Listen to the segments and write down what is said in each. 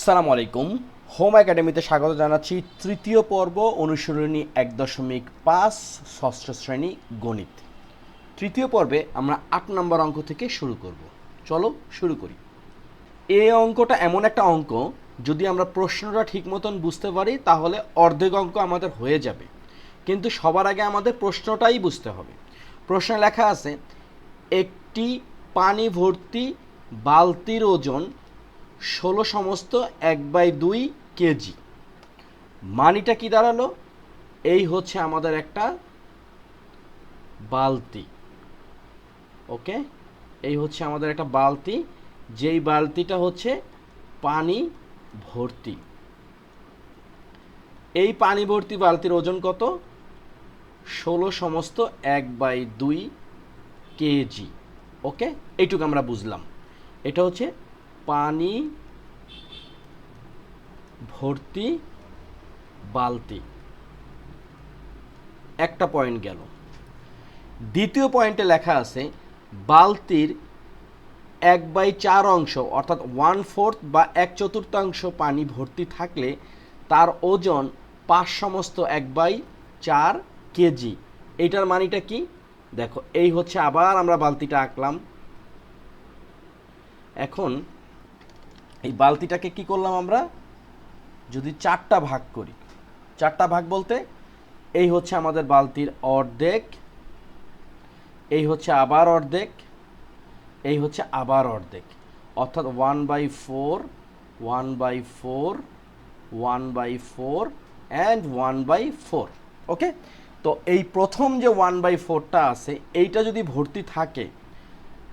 আসসালামু আলাইকুম। হোম একাডেমিতে স্বাগত জানাচ্ছি তৃতীয় পর্ব অনুসরণী এক দশমিক পাঁচ, ষষ্ঠ শ্রেণি গণিত। তৃতীয় পর্বে আমরা আট নম্বর অঙ্ক থেকে শুরু করব। চলো শুরু করি। এই অঙ্কটা এমন একটা অঙ্ক, যদি আমরা প্রশ্নটা ঠিক মতন বুঝতে পারি, তাহলে অর্ধেক অঙ্ক আমাদের হয়ে যাবে। কিন্তু সবার আগে আমাদের প্রশ্নটাই বুঝতে হবে। প্রশ্নে লেখা আছে, একটি পানি ভর্তি বালতির ওজন ষোলো সমস্ত এক বাই দুই কেজি। মানিটা কি দাঁড়াল? এই হচ্ছে আমাদের একটা বালতি। ওকে? এই হচ্ছে আমাদের একটা বালতি। যেই বালতিটা হচ্ছে পানি ভর্তি। এই পানি ভর্তি বালতির ওজন কত? ষোলো সমস্ত এক বাই দুই কেজি। ওকে? এইটুকু আমরা বুঝলাম। এটা হচ্ছে পানি, ভর্তি, বালতি। একটা পয়েন্ট গেল। দ্বিতীয় পয়েন্টে লেখা আছে, বালতির এক বাই চার অংশ, অর্থাৎ ওয়ান ফোর্থ বা এক চতুর্থাংশ পানি ভর্তি থাকলে তার ওজন পাঁচ সমস্ত এক বাই চার কেজি। এইটার মানিটা কি? দেখো, এই হচ্ছে আবার আমরা বালতিটা আঁকলাম। এখন এই বালতিটাকে কি করলাম আমরা? যদি চারটা ভাগ করি। চারটা ভাগ বলতে এই হচ্ছে আমাদের বালতির অর্ধেক, এই হচ্ছে আবার অর্ধেক, এই হচ্ছে আবার অর্ধেক। অর্থাৎ one by four one by four one by four and one by four okay তো এই প্রথম যে ওয়ান বাই ফোরটা আছে, এইটা যদি ভর্তি থাকে,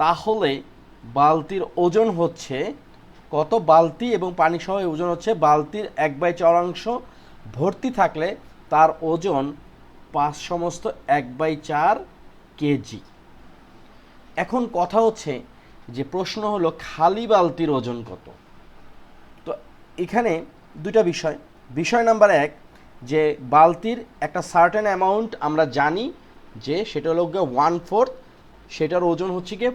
তাহলে বালতির ওজন হচ্ছে কত বালতি এবং পানি সহ ওজন হচ্ছে? বালতির এক বাই চরাংশ ভর্তি থাকলে তার ওজন পাঁচ সমস্ত এক বাই চার কেজি। এখন কথা হচ্ছে যে প্রশ্ন হলো খালি বালতির ওজন কত? তো এখানে দুটা বিষয়। বিষয় নাম্বার এক, যে বালতির একটা সার্টেন অ্যামাউন্ট আমরা জানি যে সেটা হলো গিয়ে ওয়ান ফোর্থ সেটার ওজন হচ্ছে গিয়ে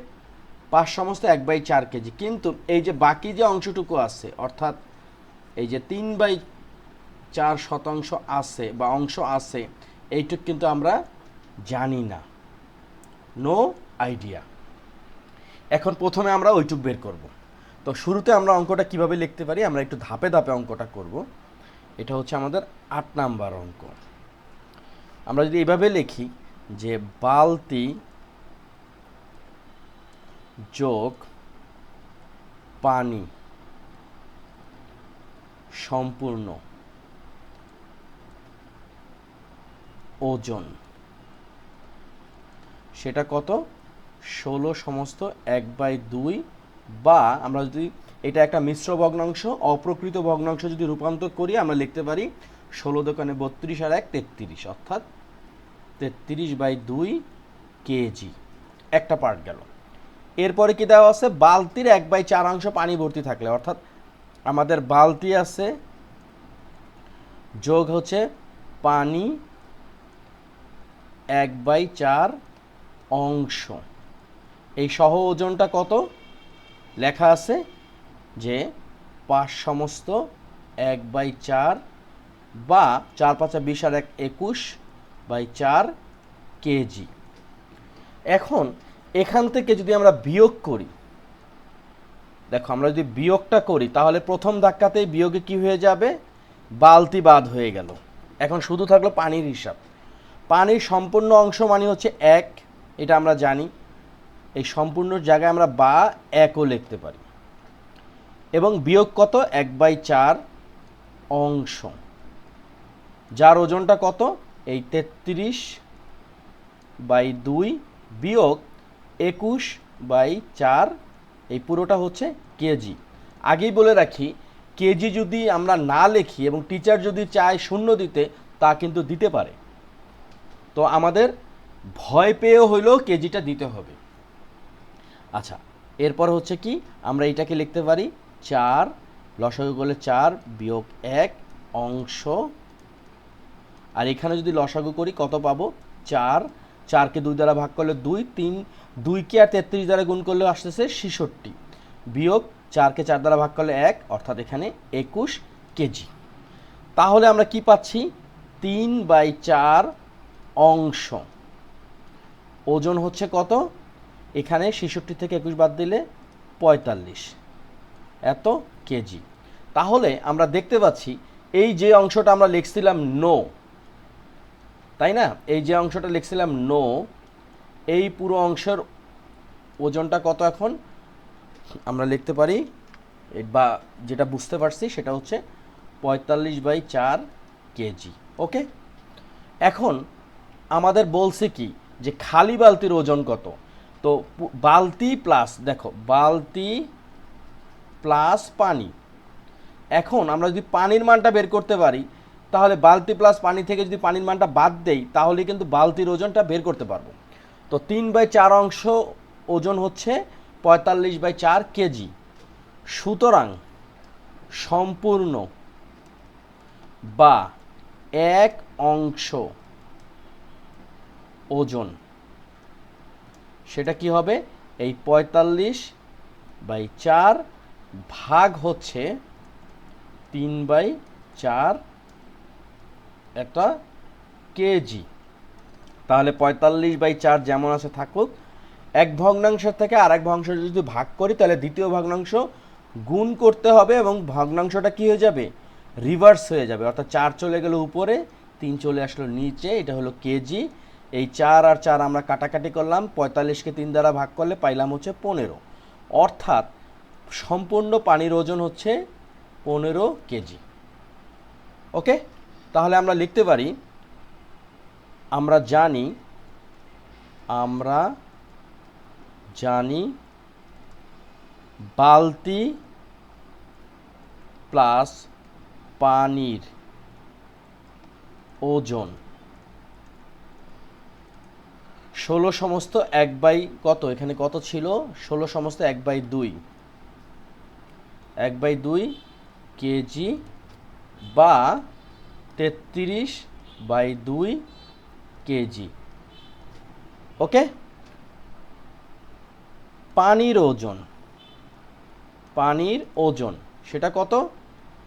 পাঁচ সমস্ত এক বাই চার কেজি। কিন্তু এই যে বাকি যে অংশটুকু আছে, অর্থাৎ এই যে তিন বাই চার শতাংশ আছে বা অংশ আছে, এইটুক কিন্তু আমরা জানি না। নো আইডিয়া এখন প্রথমে আমরা ওইটুক বের করব। তো শুরুতে আমরা অঙ্কটা কীভাবে লিখতে পারি, আমরা একটু ধাপে ধাপে অঙ্কটা করব। এটা হচ্ছে আমাদের আট নাম্বার অঙ্ক। আমরা যদি এভাবে লিখি যে বালতি যোগ পানি সম্পূর্ণ ওজন। সেটা কত? ষোলো সমস্ত এক বাই দুই বা আমরা যদি এটা একটা মিশ্র ভগ্নাংশ, অপ্রকৃত ভগ্নাংশ যদি রূপান্তর করি, আমরা লিখতে পারি ষোলো দোকানে বত্রিশ আর এক তেত্রিশ, অর্থাৎ তেত্রিশ বাই দুই কেজি। একটা পার্ট গেল। এরপরে কি দেওয়া আছে? বালতির এক বাই চার অংশ পানি ভর্তি থাকলে। অর্থাৎ আমাদের বালতি আছে, যোগ হচ্ছে পানি এক বাই চার অংশ। এই সহ ওজনটা কত? লেখা আছে যে পাঁচ সমস্ত এক বাই চার বা চার পাঁচা বিশ আর এক একুশ বাই চার কেজি। এখন এখান থেকে যদি আমরা বিয়োগ করি, দেখো আমরা যদি বিয়োগটা করি, তাহলে প্রথম ধাক্কাতেই বিয়োগে কি হয়ে যাবে? বালতি বাদ হয়ে গেল। এখন শুধু থাকল পানির হিসাব। পানির সম্পূর্ণ অংশ মানে হচ্ছে এক, এটা আমরা জানি। এই সম্পূর্ণ জায়গায় আমরা বা একও লিখতে পারি। এবং বিয়োগ কত? এক বাই চার অংশ। যার ওজনটা কত? এই তেত্রিশ বাই দুই বিয়োগ একুশ বাই চার, এই পুরোটা হচ্ছে কেজি। আগেই বলে রাখি, কেজি যদি আমরা না লিখি এবং টিচার যদি চায় শূন্য দিতে, তা কিন্তু দিতে পারে। তো আমাদের ভয় পেয়েও হইলেও কেজিটা দিতে হবে। আচ্ছা এরপর হচ্ছে কি, আমরা এটাকে লিখতে পারি চার, লসাগু করলে চার বিয়োগ এক অংশ। আর এখানে যদি লসাগু করি, কত পাবো? চার। চারকে দুই দ্বারা ভাগ করলে দুই, তিন দুইকে আর তেত্রিশ দ্বারা গুণ করলে আসতেছে ছেষট্টি। বিয়োগ চারকে চার দ্বারা ভাগ করলে এক, অর্থাৎ এখানে একুশ কেজি। তাহলে আমরা কি পাচ্ছি? তিন বাই চার অংশ। ওজন হচ্ছে কত? এখানে ছেষট্টি থেকে একুশ বাদ দিলে পঁয়তাল্লিশ। এত কেজি। তাহলে আমরা দেখতে পাচ্ছি, এই যে অংশটা আমরা লিখছিলাম নো, তাই না? এই যে অংশটা লিখছিলাম নো এই পুরো অংশের ওজনটা কত এখন? আমরা লিখতে পারি, বা যেটা বুঝতে পারছি সেটা হচ্ছে পঁয়তাল্লিশ বাই চার কেজি, ওকে? এখন আমাদের বলছে কি যে খালি বালতির ওজন কত? তো বালতি প্লাস, দেখো, বালতি প্লাস পানি। এখন আমরা যদি পানির মানটা বের করতে পারি, তাহলে বালতি প্লাস পানি থেকে যদি পানির মানটা বাদ দেই, তাহলে কিন্তু বালতির ওজনটা বের করতে পারব। তো তিন বাই চার অংশ ওজন হচ্ছে পঁয়তাল্লিশ বাই চার কেজি। সুতরাং সম্পূর্ণ বা এক অংশ ওজন, সেটা কি হবে? এই পঁয়তাল্লিশ বাই চার ভাগ হচ্ছে তিন বাই চার একটা কেজি। তাহলে পঁয়তাল্লিশ বাই চার যেমন আছে থাকুক, এক ভগ্নাংশ থেকে আর এক ভগ্নাংশ যদি ভাগ করি, তাহলে দ্বিতীয় ভগ্নাংশ গুণ করতে হবে এবং ভগ্নাংশটা কি হয়ে যাবে? রিভার্স হয়ে যাবে। অর্থাৎ চার চলে গেল উপরে, তিন চলে আসলো নিচে, এটা হলো কেজি এই চার আর চার আমরা কাটাকাটি করলাম, পঁয়তাল্লিশকে তিন দ্বারা ভাগ করলে পাইলাম হচ্ছে পনেরো। অর্থাৎ সম্পূর্ণ পানির ওজন হচ্ছে পনেরো কেজি ওকে তাহলে আমরা লিখতে পারি আমরা জানি আমরা জানি বালতি প্লাস পানির ওজন ষোলো সমস্ত এক বাই কত? এখানে কত ছিল? ষোলো সমস্ত এক বাই দুই। এক বাই দুই কেজি বা তেত্রিশ বাই দুই কেজি। ওকে? পানির ওজন। পানির ওজন, সেটা কত?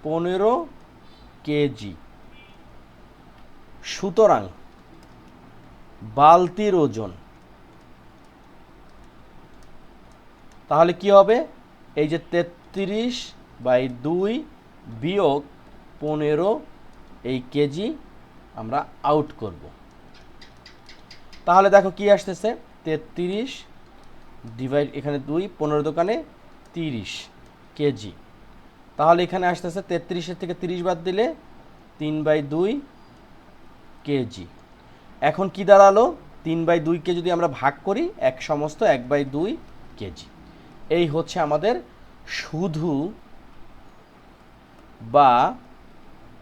পনেরো কেজি। সুতরাং বালতির ওজন। তাহলে কি হবে? এই যে তেত্রিশ বাই দুই বিয়োগ পনেরো, এই কেজি আমরা আউট করব। তাহলে দেখো কি আসতেছে? তেত্রিশ ডিভাইড এখানে দুই, পনেরো দোকানে তিরিশ কেজি। তাহলে এখানে আসতেছে তেত্রিশের থেকে তিরিশ বাদ দিলে তিন বাই দুই কেজি। এখন কি দাঁড়াল? তিন বাই দুইকে যদি আমরা ভাগ করি, এক সমস্ত এক বাই দুই কেজি। এই হচ্ছে আমাদের শুধু বা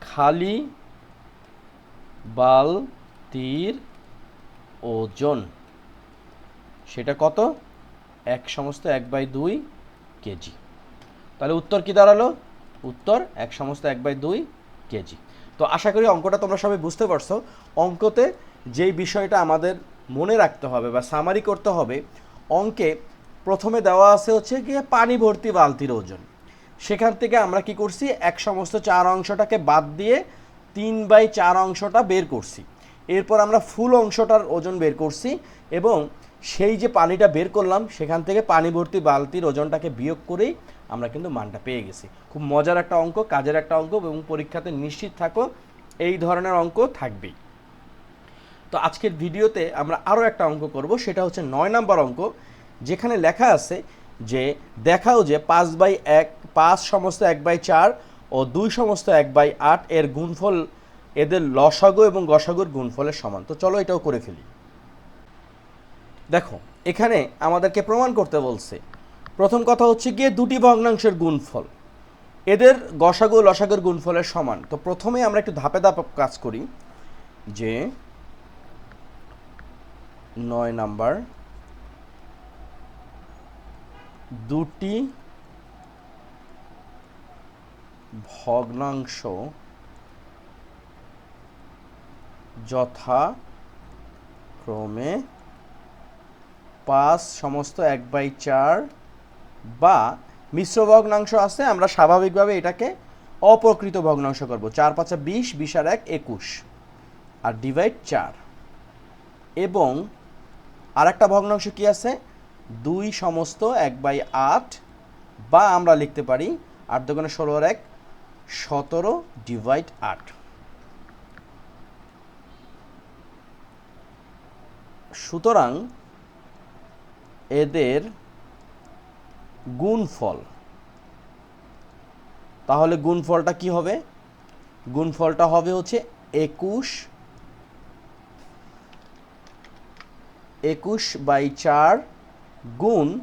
খালি বালতির ওজন, সেটা কত? এক সমস্ত এক বাই দুই কেজি। তাহলে উত্তর কি দাঁড়াল? উত্তর এক সমস্ত এক বাই দুই কেজি। তো আশা করি অঙ্কটা তোমরা সবাই বুঝতে পারছ। অঙ্কতে যেই বিষয়টা আমাদের মনে রাখতে হবে বা সামারি করতে হবে, অঙ্কে প্রথমে দেওয়া আছে হচ্ছে গিয়ে পানি ভর্তি বালতির ওজন। সেখান থেকে আমরা কি করছি? এক সমস্ত চার অংশটাকে বাদ দিয়ে তিন বাই চার অংশটা বের করছি। এরপর আমরা ফুল অংশটার ওজন বের করছি এবং সেই যে পানিটা বের করলাম, সেখান থেকে পানি ভর্তি বালতির ওজনটাকে বিয়োগ করেই আমরা কিন্তু মানটা পেয়ে গেছি। খুব মজার একটা অঙ্ক, কাজের একটা অঙ্ক এবং পরীক্ষাতে নিশ্চিত থাকো, এই ধরনের অঙ্ক থাকবেই। তো আজকের ভিডিওতে আমরা আরও একটা অঙ্ক করব, সেটা হচ্ছে নয় নাম্বার অঙ্ক, যেখানে লেখা আছে যে, দেখাও যে পাঁচ বাই এক, পাঁচ সমস্ত এক বাই চার ও দুই সমস্ত এক বাই আট এর গুণফল এদের লসাগু এবং গসাগুর গুণফলের সমান। তো চলো এটাও করে ফেলি। দেখো, এখানে আমাদেরকে প্রমাণ করতে বলছে। প্রথম কথা হচ্ছে গিয়ে দুটি ভগ্নাংশের গুণফল। এদের গসাগু, লসাগুর গুণফলের সমান। তো প্রথমে আমরা একটু ধাপে ধাপ কাজ করি যে নয় নাম্বার দুটি ভগ্নাংশ যথাক্রমে পাঁচ সমস্ত এক বাই চার বা মিশ্র ভগ্নাংশ আছে, আমরা স্বাভাবিকভাবে এটাকে অপ্রকৃত ভগ্নাংশ করব। চার পাঁচা বিশ বিশ আর এক একুশ, আর ডিভাইড চার। এবং আরেকটা ভগ্নাংশ কি আছে? দুই সমস্ত এক বাই আট, বা আমরা লিখতে পারি আট দোকানে ষোলো আর এক, সতেরো ডিভাইড আট। সুতরাং এদের গুণফল। তাহলে গুণফলটা কি হবে? গুণফলটা হবে হচ্ছে একুশ একুশ বাই চার গুণ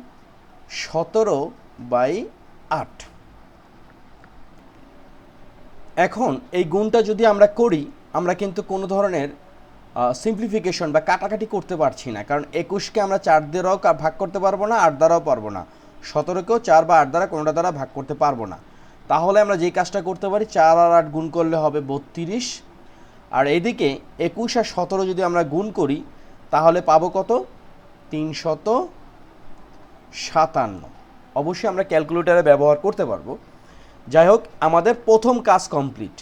সতেরো বাই আট। এখন এই গুণটা যদি আমরা করি, আমরা কিন্তু কোনো ধরনের সিম্পলিফিকেশন বা কাটাকাটি করতে পারছি না। কারণ একুশকে আমরা চার দ্বারাও ভাগ করতে পারব না, আট দ্বারাও পারব না। সতেরোকেও চার বা আট দ্বারা কোনোটা দ্বারা ভাগ করতে পারব না। তাহলে আমরা যেই কাজটা করতে পারি, চার আর আট গুণ করলে হবে বত্রিশ। আর এদিকে একুশ আর সতেরো যদি আমরা গুণ করি, তাহলে পাবো কত? তিনশত সাতান্ন। অবশ্যই আমরা ক্যালকুলেটারে ব্যবহার করতে পারব। যাই হোক, আমাদের প্রথম কাজ কমপ্লিট,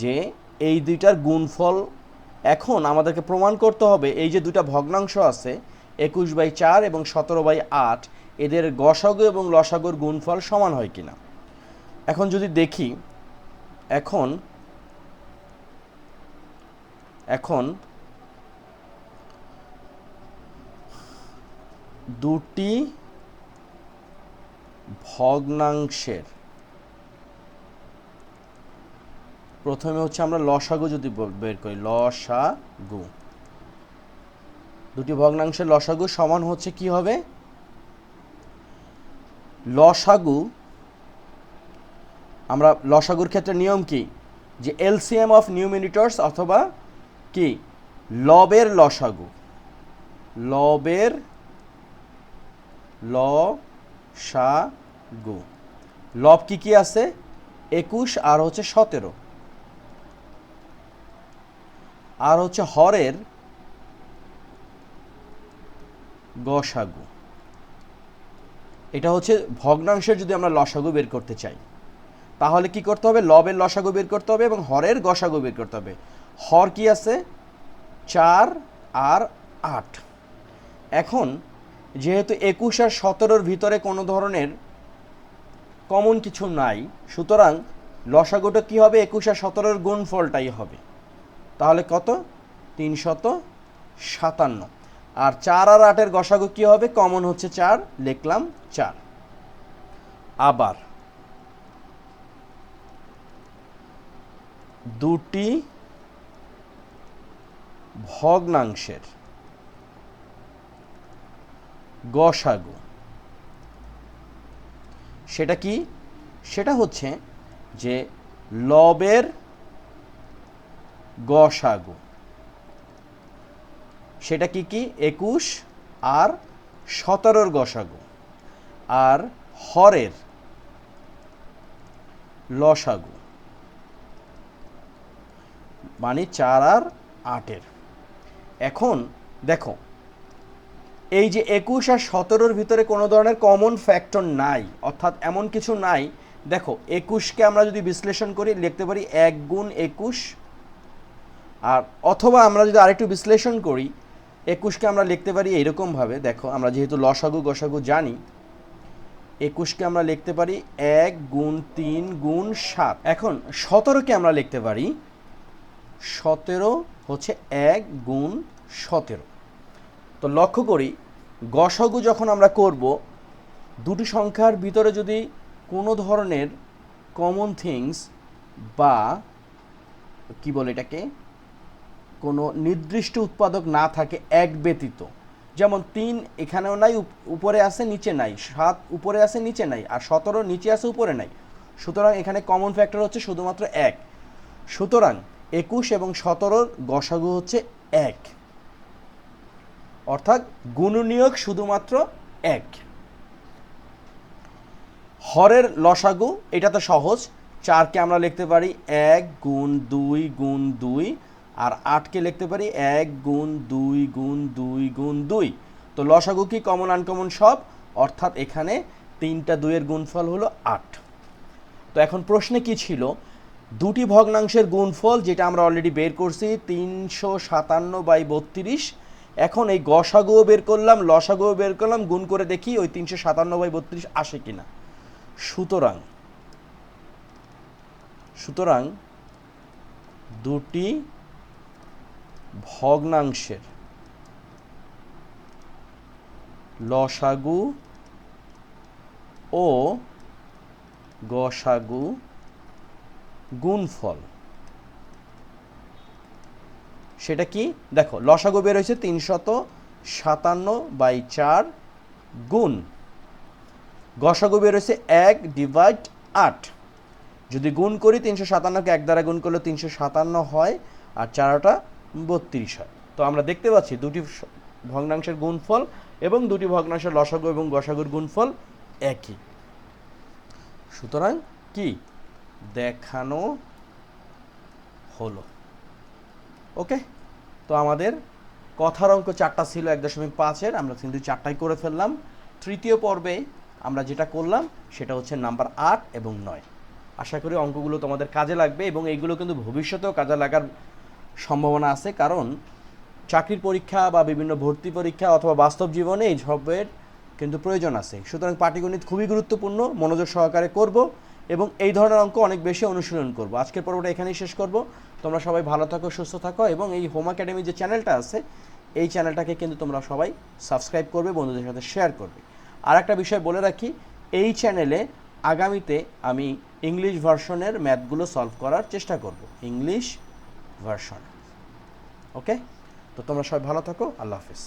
যে এই দুইটার গুণফল এখন আমাদেরকে প্রমাণ করতে হবে, এই যে দুটা ভগ্নাংশ আছে, একুশ বাই চার এবং সতেরো বাই আট, এদের গসাগু এবং লসাগুর গুণফল সমান হয় কিনা। এখন যদি দেখি, এখন এখন দুটি ভগ্নাংশের প্রথমে হচ্ছে আমরা লসাগু যদি বের করি, লসাগু। দুটি ভগ্নাংশের লসাগু সমান হচ্ছে কি হবে? লসাগু, আমরা লসাগুর ক্ষেত্রে নিয়ম কি? যে এলসিএম অফ নিউমিনিটর্স অথবা কি? লবের লসাগু। লবের ল সা গু লব কি কি আছে? একুশ আর হচ্ছে সতেরো। আর হচ্ছে হরের গসাগু। এটা হচ্ছে ভগ্নাংশের যদি আমরা লসাগু বের করতে চাই, তাহলে কি করতে হবে? লবের লসাগু বের করতে হবে এবং হরের গসাগু বের করতে হবে। হর কি আছে? চার আর আট। এখন যেহেতু একুশ আর সতেরোর ভিতরে কোনো ধরনের কমন কিছু নাই, সুতরাং লসাগুটা কি হবে? একুশ আর সতেরোর গুণফলটাই হবে। তাহলে কত? তিনশত সাতান্ন। আর চার আর আটের গসাগু কি হবে? কমন হচ্ছে চার, লিখলাম চার। আবার দুটি ভগ্নাংশের গসাগু, সেটা কি? সেটা হচ্ছে যে লবের গসাগু। সেটা কি কি? একুশ আর সতেরোর গসাগু। আর হরের লসাগু। মানে চার আর আটের। এখন দেখো, এই যে একুশ আর সতেরোর ভিতরে কোনো ধরনের কমন ফ্যাক্টর নাই, অর্থাৎ এমন কিছু নাই, দেখো, একুশকে আমরা যদি বিশ্লেষণ করি, লিখতে পারি এক গুণ একুশ আর অথবা আমরা যদি আরেকটু বিশ্লেষণ করি, একুশকে আমরা লিখতে পারি এইরকমভাবে, দেখো আমরা যেহেতু লসাগু, গসাগু জানি, একুশকে আমরা লিখতে পারি এক গুণ তিন গুণ সাত। এখন সতেরোকে আমরা লিখতে পারি, সতেরো হচ্ছে এক গুণ সতেরো। তো লক্ষ্য করি, গসগু যখন আমরা করব, দুটি সংখ্যার ভিতরে যদি কোনো ধরনের কমন থিংস বা, কি বলে এটাকে? কোনো নির্দিষ্ট উৎপাদক না থাকে, এক ব্যতীত। যেমন তিন এখানেও নাই, উপ- উপরে আছে, নিচে নাই। সাত উপরে আছে, নিচে নাই। আর সতেরো নিচে আছে, উপরে নাই। সুতরাং এখানে কমন ফ্যাক্টর হচ্ছে শুধুমাত্র এক। সুতরাং একুশ এবং সতেরোর গসাগু হচ্ছে এক। অর্থাৎ গুণনীয়ক শুধুমাত্র এক। হরের লসাগু, এটা তো সহজ। চারকে আমরা লিখতে পারি এক গুণ দুই গুণ দুই আর আটকে লিখতে পারি এক গুণ দুই গুণ দুই গুণ দুই। তো লসাগু কি কমন আনকমন সব? অর্থাৎ এখানে তিনটা দুইয়ের গুণফল হলো আট। তো এখন প্রশ্নে কি ছিল? দুটি ভগ্নাংশের গুণফল যেটা আমরা অলরেডি বের করছি, তিনশো সাতান্ন বাই বত্রিশ। এখন এই গসাগুও বের করলাম, লসাগুও বের করলাম, গুণ করে দেখি ওই তিনশো সাতান্ন বাই বত্রিশ আসে কিনা। সুতরাং সুতরাং দুটি ভগ্নাংশের লসাগু ও গসাগু গুণফল। সেটা কি? দেখো, লসাগু বের হয়েছে তিনশত সাতান্ন বাই চার গুণ। গসাগু বের হয়েছে এক ডিভাইড আট। যদি গুণ করি তিনশো সাতান্নকে এক দ্বারা গুণ করলে তিনশো সাতান্ন হয়, আর চারোটা বত্রিশ হয়। তো আমরা দেখতে পাচ্ছি দুটি ভগ্নাংশের গুণফল এবং দুটি ভগ্নাংশের লসাগু এবং গসাগুর গুণফল একই। সুতরাং কি? দেখানো হলো। ওকে? তো আমাদের কথার অঙ্ক চারটা ছিল এক দশমিক পাঁচের, আমরা কিন্তু চারটাই করে ফেললাম। তৃতীয় পর্বে আমরা যেটা করলাম সেটা হচ্ছে নাম্বার আট এবং নয়। আশা করি অঙ্কগুলো তোমাদের কাজে লাগবে এবং এইগুলো কিন্তু ভবিষ্যতেও কাজে লাগার সম্ভাবনা আছে, কারণ চাকরির পরীক্ষা বা বিভিন্ন ভর্তি পরীক্ষা অথবা বাস্তব জীবনে এই সবের কিন্তু প্রয়োজন আছে। সুতরাং পাটিগণিত খুবই গুরুত্বপূর্ণ, মনোযোগ সহকারে করব এবং এই ধরনের অঙ্ক অনেক বেশি অনুশীলন করব। আজকের পর্বটা এখানেই শেষ করব। তোমরা সবাই ভালো থাকো, সুস্থ থাকো এবং এই হোম একাডেমি যে চ্যানেলটা আছে, এই চ্যানেলটাকে কিন্তু তোমরা সবাই সাবস্ক্রাইব করবে, বন্ধুদের সাথে শেয়ার করবে। আর একটা বিষয় বলে রাখি, এই চ্যানেলে আগামীতে আমি ইংলিশ ভার্সনের ম্যাথগুলো সলভ করার চেষ্টা করব। ইংলিশ ভার্সন ওকে তো তোমরা সবাই ভালো থাকো আল্লাহ হাফিজ।